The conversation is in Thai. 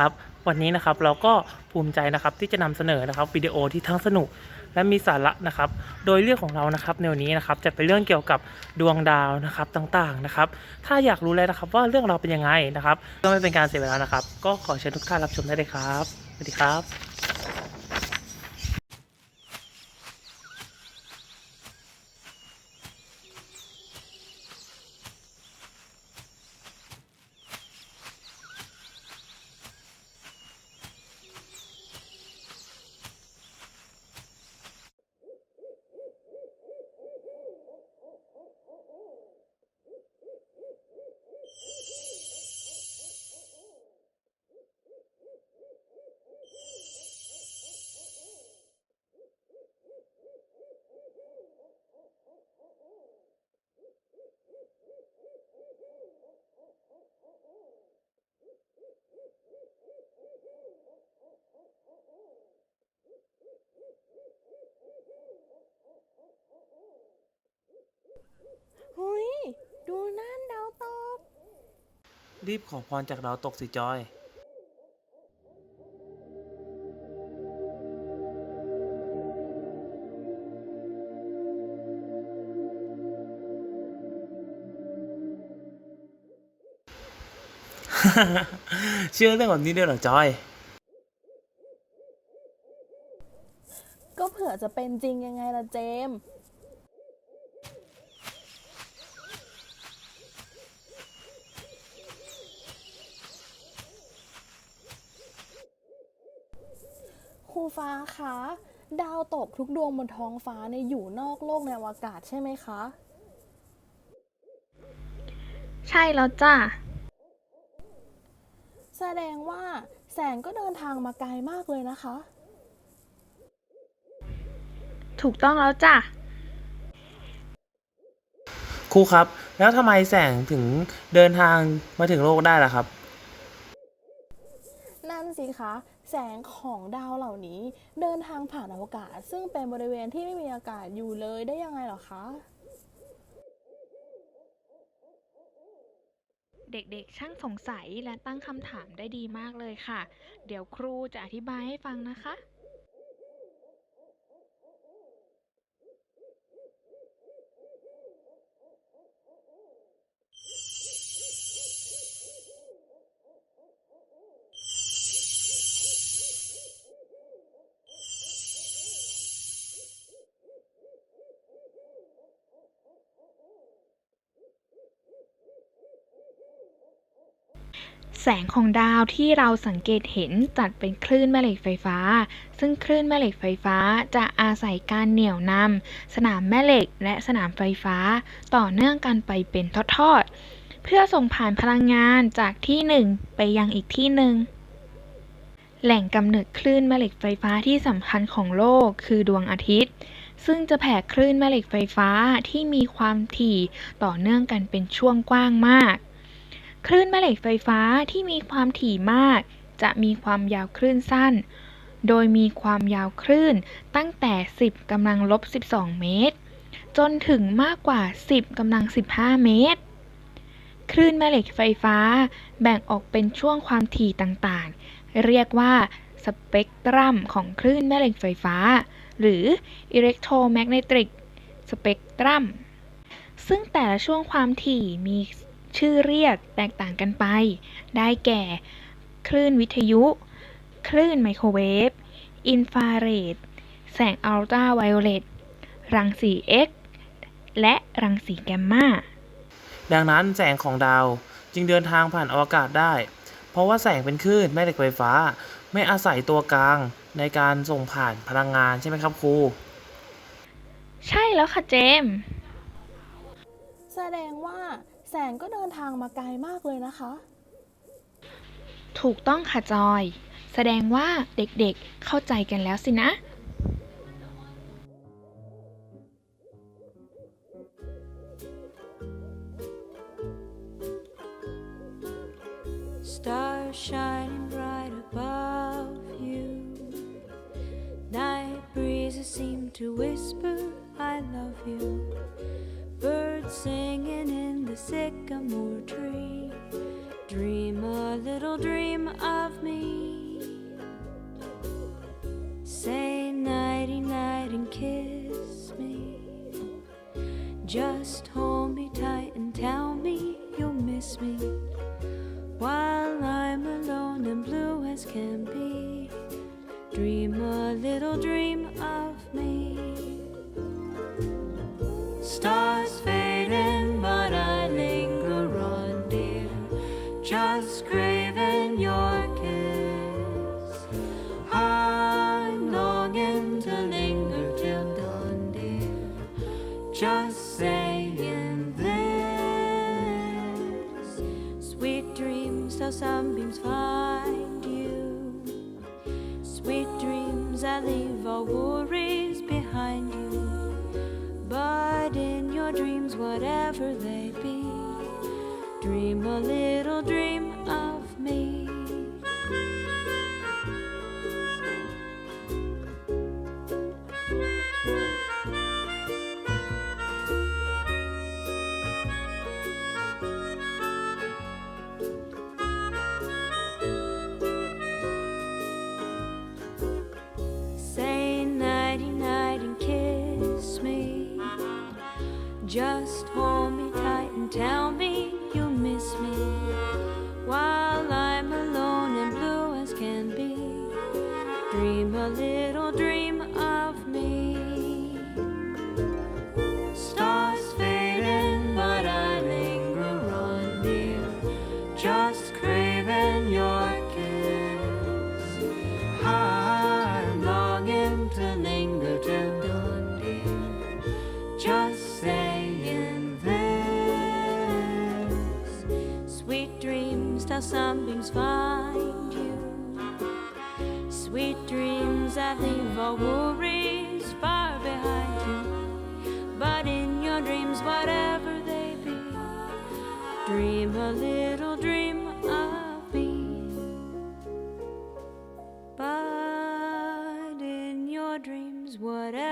ครับวันนี้นะครับเราก็ภูมิใจนะครับที่จะนำเสนอนะครับวิดีโอที่ทั้งสนุกและมีสาระนะครับ โดยเรื่องของเรานะครับในวันนี้นะครับจะเป็นเรื่องเกี่ยวกับดวงดาวนะครับต่างๆนะครับ ถ้าอยากรู้เลยนะครับว่าเรื่องเราเป็นยังไงนะครับก็ไม่เป็นการเสียเวลานะครับ ก็ขอเชิญทุกท่านรับชมได้เลยครับสวัสดีครับ หุยดูนั่นดาวตก รีบขอพรจากดาวตกสิจอย เชื่อเรื่องแบบนี้ด้วยเหรอจอย ก็เผื่อจะเป็นจริงยังไงล่ะเจมส์ ฟ้าคะ ดาวตกทุกดวงบนท้องฟ้าเนี่ยอยู่นอกโลกในอวกาศใช่ไหมคะ ใช่แล้วจ้ะแสดงว่าแสงก็เดินทางมาไกลมากเลยนะคะ ถูกต้องแล้วจ้ะครูครับ แล้วทำไมแสงถึงเดินทางมาถึงโลกได้ล่ะครับ นั่นสิคะ แสงของดาวเหล่านี้ เดินทางผ่านอวกาศ ซึ่งเป็นบริเวณที่ไม่มีอากาศอยู่เลยได้ยังไงหรอคะ เด็กๆ ช่างสงสัยและตั้งคำถามได้ดีมากเลยค่ะ เดี๋ยวครูจะอธิบายให้ฟังนะคะ แสงของดาวที่เราสังเกตเห็นจัดเป็นคลื่นแม่เหล็กไฟฟ้า ซึ่งคลื่นแม่เหล็กไฟฟ้าจะอาศัยการเหนี่ยวนำสนามแม่เหล็กและสนามไฟฟ้าต่อเนื่องกันไปเป็นทอดๆ เพื่อส่งผ่านพลังงานจากที่หนึ่งไปยังอีกที่หนึ่ง แหล่งกำเนิดคลื่นแม่เหล็กไฟฟ้าที่สำคัญของโลกคือดวงอาทิตย์ ซึ่งจะแผ่คลื่นแม่เหล็กไฟฟ้าที่มีความถี่ต่อเนื่องกันเป็นช่วงกว้างมาก คลื่นแม่เหล็กไฟฟ้าที่มีความถี่มาก จะมีความยาวคลื่นสั้น โดยมีความยาวคลื่นตั้งแต่ 10กำลังลบ 12 เมตร จนถึงมากกว่า 10กำลัง 15 เมตร คลื่นแม่เหล็กไฟฟ้าแบ่งออกเป็นช่วงความถี่ต่างๆ เรียกว่าสเปกตรัมของคลื่นแม่เหล็กไฟฟ้า หรืออิเล็กโทรแมกเนติกสเปกตรัมซึ่งแต่ละช่วงความถี่มี ชื่อเรียกแตกต่างกันไป ได้แก่ คลื่นวิทยุ คลื่นไมโครเวฟ อินฟราเรด แสงอัลตราไวโอเลต รังสี X และรังสีแกมมา ดังนั้นแสงของดาวจึงเดินทางผ่านอวกาศได้ เพราะว่าแสงเป็นคลื่นแม่เหล็กไฟฟ้า ไม่อาศัยตัวกลางในการส่งผ่านพลังงานใช่ไหมครับครู ใช่แล้วค่ะเจมส์แสดงว่า แสงก็เดินทางมาไกลมากเลยนะคะ ถูกต้องค่ะจอย แสดงว่าเด็กๆเข้าใจกันแล้วสินะ Stars shining bright above you. Night breezes seem to whisper, I love you. Birds singing in the sycamore tree. Dream a little dream of me. Say nighty night and kiss me. Just hold me tight and tell me you'll miss me while I'm alone and blue as can be. Dream a little dream of worries behind you. But in your dreams, whatever they be, dream a little dream Craving your kiss. I'm longing to linger till dawn. Just saying this. Sweet dreams till sunbeams find you. Sweet dreams that leave all worries far behind you. But in your dreams, whatever dream a little dream of me. But in your dreams, whatever